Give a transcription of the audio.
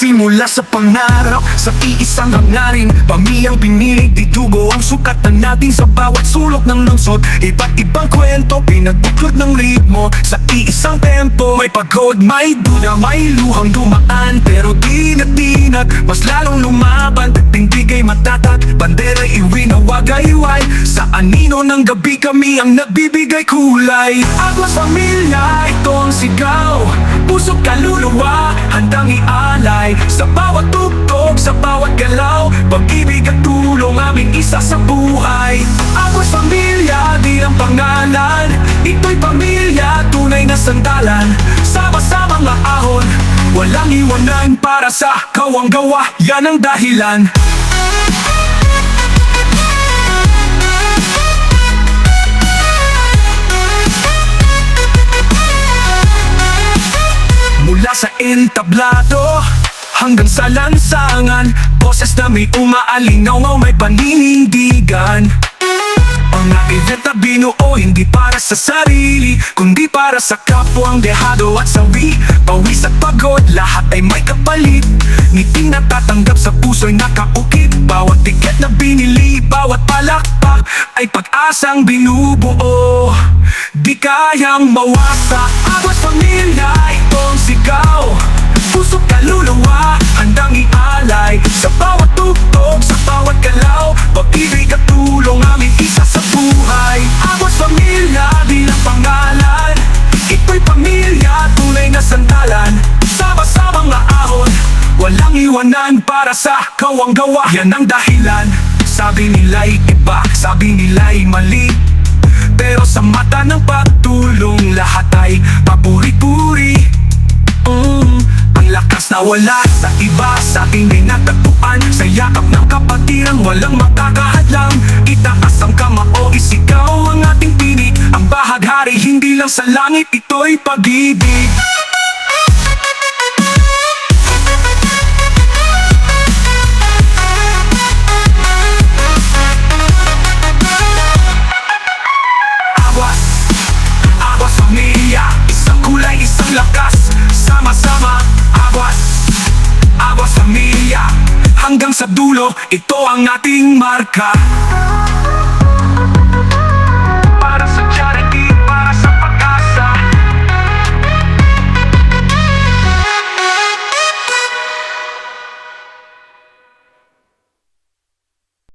Nagsimula sa pangarap Sa iisang hangarin Pamiyang pinili Di dugo ang sukatan natin Sa bawat sulok ng lungsod. Iba't ibang kwento Pinagbuklod ng ritmo. Sa iisang tempo May pagod, may duda May luhang dumaan. Pero di na tinag Mas lalong lumaban. Tindig ay matatat Bandera iwinawag ayway Sa anino ng gabi kami Ang nagbibigay kulay. Agos pamilya Ito ang sigaw. Puso kaluluwa isa sa buhay. Agos pamilya Di ang pangalan. Ito'y pamilya Tunay na sandalan. Sama-samang ahon Walang iwanan para sa kawang gawa. Yan ang dahilan. Mula sa entablado hanggang sa lansangan Boses na may umaalingaw may paninindigan Ang event na binuo hindi para sa sarili Kundi para sa kapwang dehado at sawi. Pawis at pagod, lahat ay may kapalit. Ngiting natatanggap sa puso'y nakaukit. Bawat tiket na binili, bawat palakpak Ay pag-asang binubuo. Di kayang mawasa. Agos pamilya, itong sigaw kaluluwa, handang ialay. Sa bawat tugtog, sa bawat galaw Pag-ibig at tulong aming isa sa buhay. Agos pamilya, bilang pangalan. Ito'y pamilya, tunay na sandalan. Sama-samang ahon Walang iwanan para sa kawang gawa. Yan ang dahilan Sabi nila'y iba, sabi nila'y mali. Pero sa mata ng pagtulong Lahat ay papuri-puri lakas na wala sa iba Sa aking natagpuan Sa yakap ng kapatiran Walang makakahadlang. Itaas ang kamao Isigaw ang ating tinig. Ang bahaghari hindi lang sa langit Ito'y pag-ibig ito ang ating marka